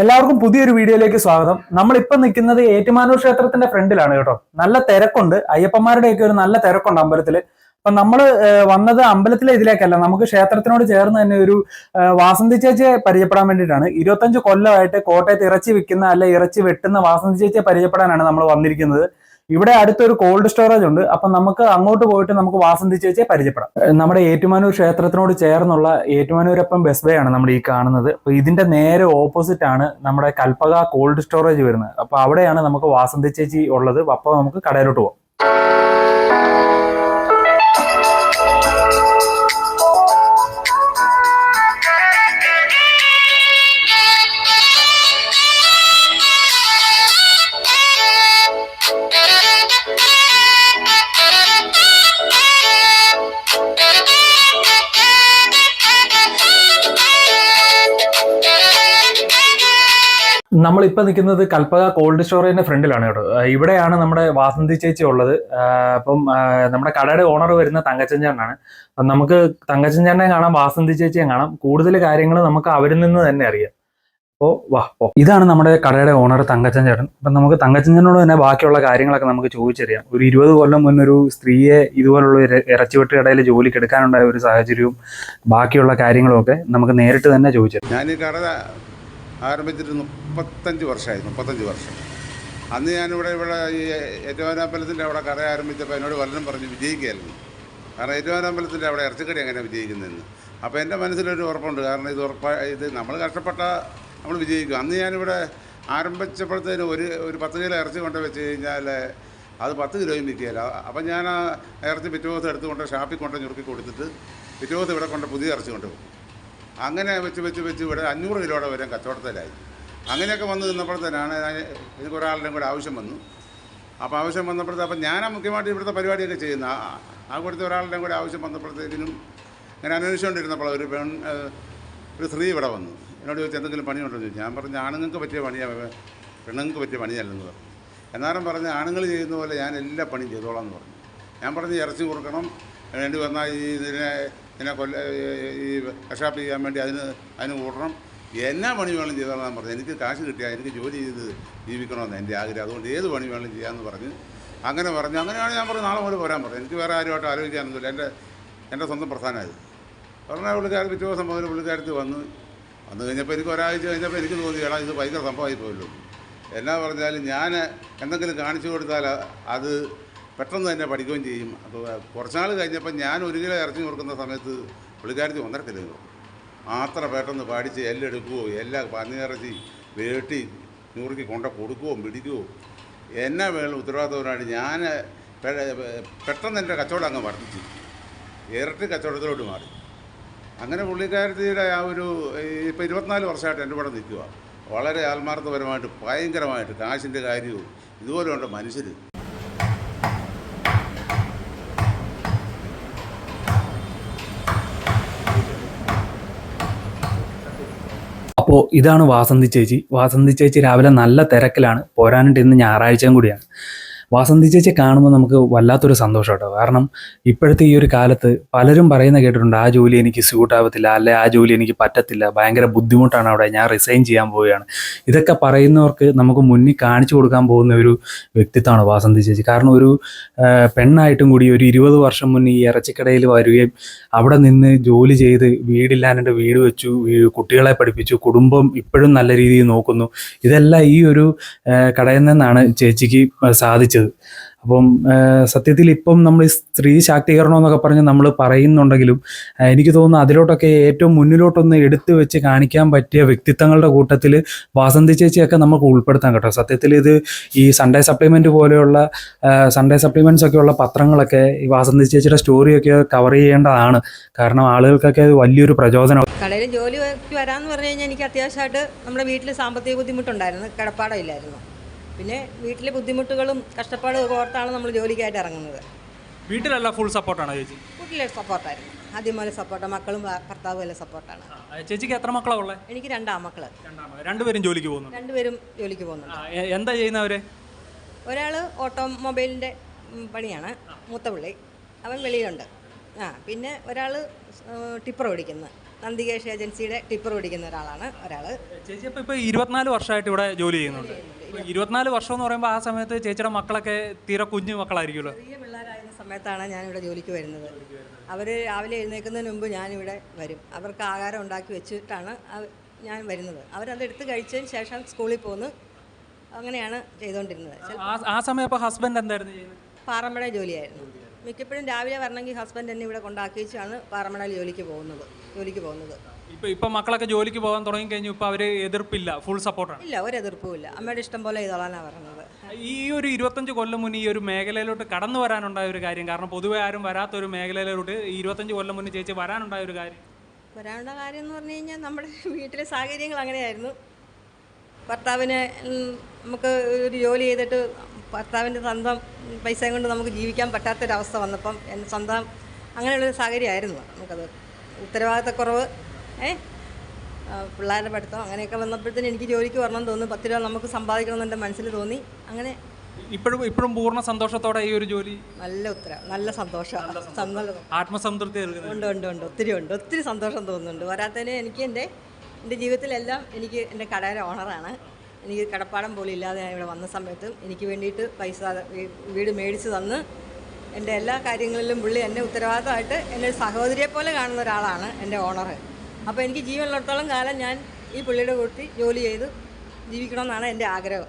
എല്ലാവർക്കും പുതിയൊരു വീഡിയോയിലേക്ക് സ്വാഗതം. നമ്മളിപ്പം നിൽക്കുന്നത് ഏറ്റുമാനൂർ ക്ഷേത്രത്തിന്റെ ഫ്രണ്ടിലാണ് കേട്ടോ. നല്ല തിരക്കുണ്ട്. അയ്യപ്പന്മാരുടെയൊക്കെ ഒരു നല്ല തിരക്കുണ്ട് അമ്പലത്തിൽ അപ്പൊ നമ്മൾ വന്നത് അമ്പലത്തിലെ ഇതിലേക്കല്ല. നമുക്ക് ക്ഷേത്രത്തിനോട് ചേർന്ന് തന്നെ ഒരു വാസന്തി ചേച്ചിയെ പരിചയപ്പെടാൻ വേണ്ടിയിട്ടാണ്. ഇരുപത്തഞ്ച് കൊല്ലമായിട്ട് കോട്ടയത്ത് ഇറച്ചി വിൽക്കുന്ന അല്ലെ ഇറച്ചി വെട്ടുന്ന വാസന്തി ചേച്ചിയെ പരിചയപ്പെടാനാണ് നമ്മൾ വന്നിരിക്കുന്നത്. ഇവിടെ അടുത്തൊരു കോൾഡ് സ്റ്റോറേജ് ഉണ്ട്. അപ്പൊ നമുക്ക് അങ്ങോട്ട് പോയിട്ട് നമുക്ക് വാസന്തി ചേച്ചിയെ പരിചയപ്പെടാം. നമ്മുടെ ഏറ്റുമാനൂർ ക്ഷേത്രത്തിനോട് ചേർന്നുള്ള ഏറ്റുമാനൂരപ്പം ബസ് വേ ആണ് നമ്മൾ ഈ കാണുന്നത്. അപ്പൊ ഇതിന്റെ നേരെ ഓപ്പോസിറ്റ് ആണ് നമ്മുടെ കൽപ്പക കോൾഡ് സ്റ്റോറേജ് വരുന്നത്. അപ്പൊ അവിടെയാണ് നമുക്ക് വാസന്തി ചേച്ചി ഉള്ളത്. അപ്പൊ നമുക്ക് കടയിലോട്ട് പോവാം. നമ്മളിപ്പോ നിൽക്കുന്നത് കൽപ്പക കോൾഡ് സ്റ്റോറേജിന്റെ ഫ്രണ്ടിലാണ് കേട്ടോ. ഇവിടെയാണ് നമ്മുടെ വാസന്തി ചേച്ചി ഉള്ളത്. അപ്പം നമ്മുടെ കടയുടെ ഓണർ വരുന്ന തങ്കച്ചൻചാണ്ടാണ് നമുക്ക് തങ്കച്ചൻചാണ്ടനെ കാണാം വാസന്തി ചേച്ചിയെ കാണാം. കൂടുതൽ കാര്യങ്ങൾ നമുക്ക് അവരിൽ നിന്ന് തന്നെ അറിയാം. അപ്പോൾ വാ ഇതാണ് നമ്മുടെ കടയുടെ ഓണർ തങ്കച്ചൻ ചേട്ടൻ. അപ്പം നമുക്ക് തങ്കച്ചനോട് തന്നെ ബാക്കിയുള്ള കാര്യങ്ങളൊക്കെ നമുക്ക് ചോദിച്ചറിയാം. ഒരു ഇരുപത് കൊല്ലം മുന്നൊരു സ്ത്രീയെ ഇതുപോലുള്ള ഇറച്ചിവെട്ട് കടയിൽ ജോലിക്ക് എടുക്കാനുണ്ടായ ഒരു സാഹചര്യവും ബാക്കിയുള്ള കാര്യങ്ങളും ഒക്കെ നമുക്ക് നേരിട്ട് തന്നെ ചോദിച്ചറിയാം. ഞാൻ കട ആരംഭിച്ചിട്ട് മുപ്പത്തഞ്ച് വർഷമായി മുപ്പത്തഞ്ച് വർഷം. അന്ന് ഞാനിവിടെ ഇവിടെ ഈ ഏറ്റുമാനമ്പലത്തിന്റെ അവിടെ കട ആരംഭിച്ചപ്പോൾ എന്നോട് വല്ലതും പറഞ്ഞ് വിജയിക്കുകയായിരുന്നു. കാരണം ഏറ്റുമാനമ്പലത്തിന്റെ അവിടെ ഇറച്ചിക്കടി എങ്ങനെ വിജയിക്കുന്നതെന്ന്. അപ്പോൾ എന്റെ മനസ്സിലൊരു ഉറപ്പുണ്ട്. കാരണം ഇത് ഉറപ്പാ ഇത് നമ്മൾ കഷ്ടപ്പെട്ട നമ്മൾ വിജയിക്കും. അന്ന് ഞാനിവിടെ ആരംഭിച്ചപ്പോഴത്തേന് ഒരു ഒരു പത്ത് കിലോ ഇറച്ചി കൊണ്ട് വെച്ച് കഴിഞ്ഞാൽ അത് പത്ത് കിലോയും വിൽക്കുകയില്ല അപ്പം ഞാൻ ആ ഇറച്ചി പിറ്റേ ദിവസം എടുത്തുകൊണ്ട് ഷാപ്പിൽ കൊണ്ട് ഞുറുക്കി കൊടുത്തിട്ട് പിറ്റേ ദിവസം ഇവിടെ കൊണ്ട് പുതിയ ഇറച്ചി കൊണ്ടുപോകും. അങ്ങനെ വെച്ച് വെച്ച് വെച്ച് ഇവിടെ അഞ്ഞൂറ് കിലോയുടെ വരെ കച്ചവടത്തിലായി. അങ്ങനെയൊക്കെ വന്ന് നിന്നപ്പോഴത്തേനാണ് എനിക്ക് ഒരാളുടെയും കൂടെ ആവശ്യം വന്നു. അപ്പോൾ ആവശ്യം വന്നപ്പോഴത്തെ അപ്പം ഞാനാ മുഖ്യമായിട്ട് ഇവിടുത്തെ പരിപാടിയൊക്കെ ചെയ്യുന്ന ആ കൊടുത്ത ഒരാളുടെയും കൂടെ ആവശ്യം വന്നപ്പോഴത്തേക്കിനും ഞാൻ അന്വേഷിച്ചുകൊണ്ടിരുന്നപ്പോൾ ഒരു പെൺ ഒരു സ്ത്രീ ഇവിടെ വന്നു. എന്നോട് ചോദിച്ചു എന്തെങ്കിലും പണിയുണ്ടോ? ചോദിച്ചു. ഞാൻ പറഞ്ഞു ആണുങ്ങൾക്ക് പറ്റിയ പണിയാണ് പെണ്ണുങ്ങൾക്ക് പറ്റിയ പണിയല്ലെന്ന് പറഞ്ഞു. എന്നാലും പറഞ്ഞ് ആണുങ്ങൾ ചെയ്യുന്ന പോലെ ഞാൻ എല്ലാ പണിയും ചെയ്തോളാം എന്ന് പറഞ്ഞു. ഞാൻ പറഞ്ഞ് ഇറച്ചി കൊടുക്കണം വേണ്ടി വന്നാൽ ഈ ഇതിനെ ഇതിനെ കൊല്ല ഈ കഷാപ്പ് ചെയ്യാൻ വേണ്ടി അതിന് അതിന് കൂട്ടണം എന്നാ പണി വേണം ചെയ്തോളാം പറഞ്ഞു എനിക്ക് കാശ് കിട്ടിയാൽ എനിക്ക് ജോലി ചെയ്ത് ജീവിക്കണമെന്ന് എന്റെ ആഗ്രഹം. അതുകൊണ്ട് ഏത് പണി വേണം ചെയ്യാമെന്ന് പറഞ്ഞ് അങ്ങനെ പറഞ്ഞു അങ്ങനെയാണ് ഞാൻ പറഞ്ഞു നാളെ മുതൽ വരാൻ പറഞ്ഞു എനിക്ക് വേറെ ആരുമായിട്ട് ആലോചിക്കാനൊന്നുമില്ല. എന്റെ എന്റെ സ്വന്തം പ്രധാനമായത് പറഞ്ഞാൽ പുള്ളിക്കാർ പിറ്റേ ദിവസം മുതൽ പുള്ളിക്കാരത്ത് വന്ന് വന്നു കഴിഞ്ഞപ്പോൾ എനിക്ക് ഒരാഴ്ച കഴിഞ്ഞപ്പോൾ എനിക്ക് തോന്നി ഇത് ഭയങ്കര സംഭവമായി പോയല്ലോ എന്നാ പറഞ്ഞാലും ഞാൻ എന്തെങ്കിലും കാണിച്ചു കൊടുത്താൽ അത് പെട്ടെന്ന് തന്നെ പഠിക്കുകയും ചെയ്യും. അപ്പോൾ കുറച്ചാൾ കഴിഞ്ഞപ്പോൾ ഞാൻ ഒരു കിലോ ഇറച്ചി കൊടുക്കുന്ന സമയത്ത് പുള്ളിക്കാരത്തി ഒന്നര കിലോ അത്ര പെട്ടെന്ന് പാടിച്ച് എല്ലെടുക്കുകയോ എല്ലാ പന്നിയിറച്ചി വേട്ടി ഞൂറുക്കി കൊണ്ട കൊടുക്കുകയോ പിടിക്കുകയോ എന്നെ വേണം ഉത്തരവാദിത്തവരായിട്ട് ഞാൻ പെട്ടെന്ന് എന്റെ കച്ചവടം അങ്ങ് വർദ്ധിച്ചു. ഇരട്ടി കച്ചവടത്തിലോട്ട് മാറി. അങ്ങനെ പുള്ളിക്കാരത്തിയുടെ ആ ഒരു ഇപ്പോൾ ഇരുപത്തിനാല് വർഷമായിട്ട് എന്റെ കൂടെ നിൽക്കുക വളരെ ആത്മാർത്ഥപരമായിട്ട് ഭയങ്കരമായിട്ട് കാശിന്റെ കാര്യവും ഇതുപോലെയുണ്ട് മനുഷ്യർ. അപ്പോൾ ഇതാണ് വാസന്തി ചേച്ചി. വാസന്തി ചേച്ചി രാവിലെ നല്ല തിരക്കിലാണ്. പോരാനിട്ട് ഇന്ന് ഞായറാഴ്ചയും കൂടിയാണ്. വാസന്തി ചേച്ചി കാണുമ്പോൾ നമുക്ക് വല്ലാത്തൊരു സന്തോഷം കേട്ടോ കാരണം ഇപ്പോഴത്തെ ഈ ഒരു കാലത്ത് പലരും പറയുന്ന കേട്ടിട്ടുണ്ട് ആ ജോലി എനിക്ക് സ്യൂട്ട് ആവത്തില്ല അല്ലെ ആ ജോലി എനിക്ക് പറ്റത്തില്ല ഭയങ്കര ബുദ്ധിമുട്ടാണ് അവിടെ ഞാൻ റിസൈൻ ചെയ്യാൻ പോവുകയാണ്. ഇതൊക്കെ പറയുന്നവർക്ക് നമുക്ക് മുന്നിൽ കാണിച്ചു കൊടുക്കാൻ പോകുന്ന ഒരു വ്യക്തിത്വമാണ് വാസന്തി ചേച്ചി. കാരണം ഒരു പെണ്ണായിട്ടും കൂടി ഒരു ഇരുപത് വർഷം മുന്നേ ഈ ഇറച്ചിക്കടയിൽ വരികയും അവിടെ നിന്ന് ജോലി ചെയ്ത് വീടില്ലാണ്ട് വീട് വെച്ചു കുട്ടികളെ പഠിപ്പിച്ചു കുടുംബം ഇപ്പോഴും നല്ല രീതിയിൽ നോക്കുന്നു. ഇതെല്ലാം ഈ ഒരു കടയിൽ നിന്നാണ് ചേച്ചിക്ക് സാധിച്ചത്. അപ്പം സത്യത്തിൽ ഇപ്പം നമ്മൾ സ്ത്രീ ശാക്തീകരണം എന്നൊക്കെ പറഞ്ഞ് നമ്മൾ പറയുന്നുണ്ടെങ്കിലും എനിക്ക് തോന്നുന്നു അതിലോട്ടൊക്കെ ഏറ്റവും മുന്നിലോട്ടൊന്ന് എടുത്തു വെച്ച് കാണിക്കാൻ പറ്റിയ വ്യക്തിത്വങ്ങളുടെ കൂട്ടത്തിൽ വാസന്തി ചേച്ചിയൊക്കെ നമുക്ക് ഉൾപ്പെടുത്താൻ കേട്ടോ സത്യത്തിൽ ഇത് ഈ സൺഡേ സപ്ലിമെന്റ് പോലെയുള്ള സൺഡേ സപ്ലിമെന്റ്സ് ഒക്കെ ഉള്ള പത്രങ്ങളൊക്കെ ഈ വാസന്തി ചേച്ചിയുടെ സ്റ്റോറിയൊക്കെ കവർ ചെയ്യേണ്ടതാണ്. കാരണം ആളുകൾക്കൊക്കെ അത് വലിയൊരു പ്രചോദനം. കടയിൽ ജോലി വരാമെന്ന് പറഞ്ഞു കഴിഞ്ഞാൽ എനിക്ക് അത്യാവശ്യമായിട്ട് നമ്മുടെ വീട്ടിൽ സാമ്പത്തിക ബുദ്ധിമുട്ടുണ്ടായിരുന്നു. കിടപ്പാടമില്ലായിരുന്നു പിന്നെ വീട്ടിലെ ബുദ്ധിമുട്ടുകളും കഷ്ടപ്പാടും ഓർത്താണ് നമ്മൾ ജോലിക്കായിട്ട് ഇറങ്ങുന്നത്. വീട്ടിലല്ല ഫുൾ സപ്പോർട്ടാണ് ചേച്ചി? വീട്ടിലെ സപ്പോർട്ടായിരുന്നു ആദ്യം പോലെ സപ്പോർട്ട് മക്കളും ഭർത്താവും എല്ലാം സപ്പോർട്ടാണ് ചേച്ചിക്ക് എത്ര മക്കളാ ഉള്ളത് എനിക്ക് രണ്ടാം മക്കൾ രണ്ടുപേരും ജോലിക്ക് പോകുന്നു രണ്ടുപേരും ജോലിക്ക് പോകുന്നുണ്ട്. എന്താ ചെയ്യുന്നവര് ഒരാൾ ഓട്ടോമൊബൈലിന്റെ ഉം, പണിയാണ്. മൂത്ത പിള്ളി. അവൻ വെളിയിലുണ്ട്. ആ പിന്നെ ഒരാൾ ടിപ്പർ ഓടിക്കുന്നു നന്ദികേഷ് ഏജൻസിയുടെ ടിപ്പർ ഓടിക്കുന്ന ഒരാളാണ് ഒരാൾ ചേച്ചി അപ്പോൾ ഇപ്പോൾ ഇരുപത്തിനാല് വർഷമായിട്ട് ഇവിടെ ജോലി ചെയ്യുന്നുണ്ട്. ഇരുപത്തിനാല് വർഷം എന്ന് പറയുമ്പോൾ ആ സമയത്ത് ചേച്ചിയുടെ മക്കളൊക്കെ തീരെ കുഞ്ഞു മക്കളായിരിക്കുമല്ലോ. ചെറിയ പിള്ളേരായിരുന്ന സമയത്താണ് ഞാനിവിടെ ജോലിക്ക് വരുന്നത്. അവർ രാവിലെ എഴുന്നേൽക്കുന്നതിന് മുമ്പ് ഞാനിവിടെ വരും. അവർക്ക് ആഹാരം ഉണ്ടാക്കി വെച്ചിട്ടാണ് ഞാൻ വരുന്നത്. അവരത് എടുത്ത് കഴിച്ചതിന് ശേഷം സ്കൂളിൽ പോന്ന് അങ്ങനെയാണ് ചെയ്തുകൊണ്ടിരുന്നത് ആ സമയം അപ്പോൾ ഹസ്ബൻഡ് എന്തായിരുന്നു പാറമട ജോലിയായിരുന്നു. മിക്കപ്പോഴും രാവിലെ വരണമെങ്കിൽ ഹസ്ബൻഡ് എന്നെ ഇവിടെ കൊണ്ടാക്കി വെച്ചാണ് പാറമടയിൽ ജോലിക്ക് പോകുന്നത് ജോലിക്ക് പോകുന്നത്. ഇപ്പൊ ഇപ്പൊ മക്കളൊക്കെ ജോലിക്ക് പോകാൻ തുടങ്ങി കഴിഞ്ഞു ഇപ്പൊ അവർ എതിർപ്പില്ല ഫുൾ സപ്പോർട്ടാണ് ഇല്ല ഒരു എതിർപ്പും ഇല്ല അമ്മയുടെ ഇഷ്ടം പോലെ ചെയ്തോളാനാണ് പറഞ്ഞത് ഈ ഒരു ഇരുപത്തഞ്ച് കൊല്ലം മുന്നേ ഈ ഒരു മേഖലയിലോട്ട് കടന്നു വരാനുണ്ടായ ഒരു കാര്യം കാരണം പൊതുവെ ആരും വരാത്ത ഒരു മേഖലയിലോട്ട് ഈ ഇരുപത്തഞ്ച് കൊല്ലം മുന്നേ ചേച്ചി വരാനുണ്ടായ ഒരു കാര്യം. വരാനുള്ള കാര്യം എന്ന് പറഞ്ഞു കഴിഞ്ഞാൽ നമ്മുടെ വീട്ടിലെ സാഹചര്യങ്ങൾ അങ്ങനെയായിരുന്നു. ഭർത്താവിന് നമുക്ക് ഒരു ജോലി ചെയ്തിട്ട് ഭർത്താവിന്റെ സ്വന്തം പൈസ കൊണ്ട് നമുക്ക് ജീവിക്കാൻ പറ്റാത്തൊരവസ്ഥ വന്നപ്പം എന്റെ സ്വന്തം അങ്ങനെയുള്ളൊരു സാഹചര്യമായിരുന്നു. നമുക്കത് ഉത്തരവാദിത്തക്കുറവ് ഏ പിള്ളേരുടെ പഠിത്തം അങ്ങനെയൊക്കെ വന്നപ്പോഴത്തേന് എനിക്ക് ജോലിക്ക് വരണം തോന്നി. പത്ത് രൂപ നമുക്ക് സമ്പാദിക്കണമെന്ന് എന്റെ മനസ്സിൽ തോന്നി. അങ്ങനെ ഇപ്പോഴും ഇപ്പോഴും പൂർണ സന്തോഷത്തോടെ ഈ ഒരു ജോലി നല്ല ഉത്തരം. നല്ല സന്തോഷമാണ്. ആത്മസംതൃപ്തി ഉണ്ട് ഉണ്ട് ഉണ്ട്. ഒത്തിരി ഉണ്ട്. ഒത്തിരി സന്തോഷം തോന്നുന്നുണ്ട്. വരാത്തതിന് എനിക്ക് എന്റെ എന്റെ ജീവിതത്തിലെല്ലാം എനിക്ക് എന്റെ കടയുടെ ഓണറാണ് എനിക്ക് കടപ്പാടം പോലും ഇല്ലാതെ ഞാൻ ഇവിടെ വന്ന സമയത്തും എനിക്ക് വേണ്ടിയിട്ട് പൈസ വീട് മേടിച്ച് തന്ന് എന്റെ എല്ലാ കാര്യങ്ങളിലും പുള്ളി എന്നെ ഉത്തരവാദിത്തമായിട്ട് എന്റെ സഹോദരിയെ പോലെ കാണുന്ന ഒരാളാണ് എന്റെ ഓണർ അപ്പോൾ എനിക്ക് ജീവനുള്ളിടത്തോളം കാലം ഞാൻ ഈ പുള്ളിയുടെ കൂട്ടി ജോലി ചെയ്ത് ജീവിക്കണമെന്നാണ് എന്റെ ആഗ്രഹം.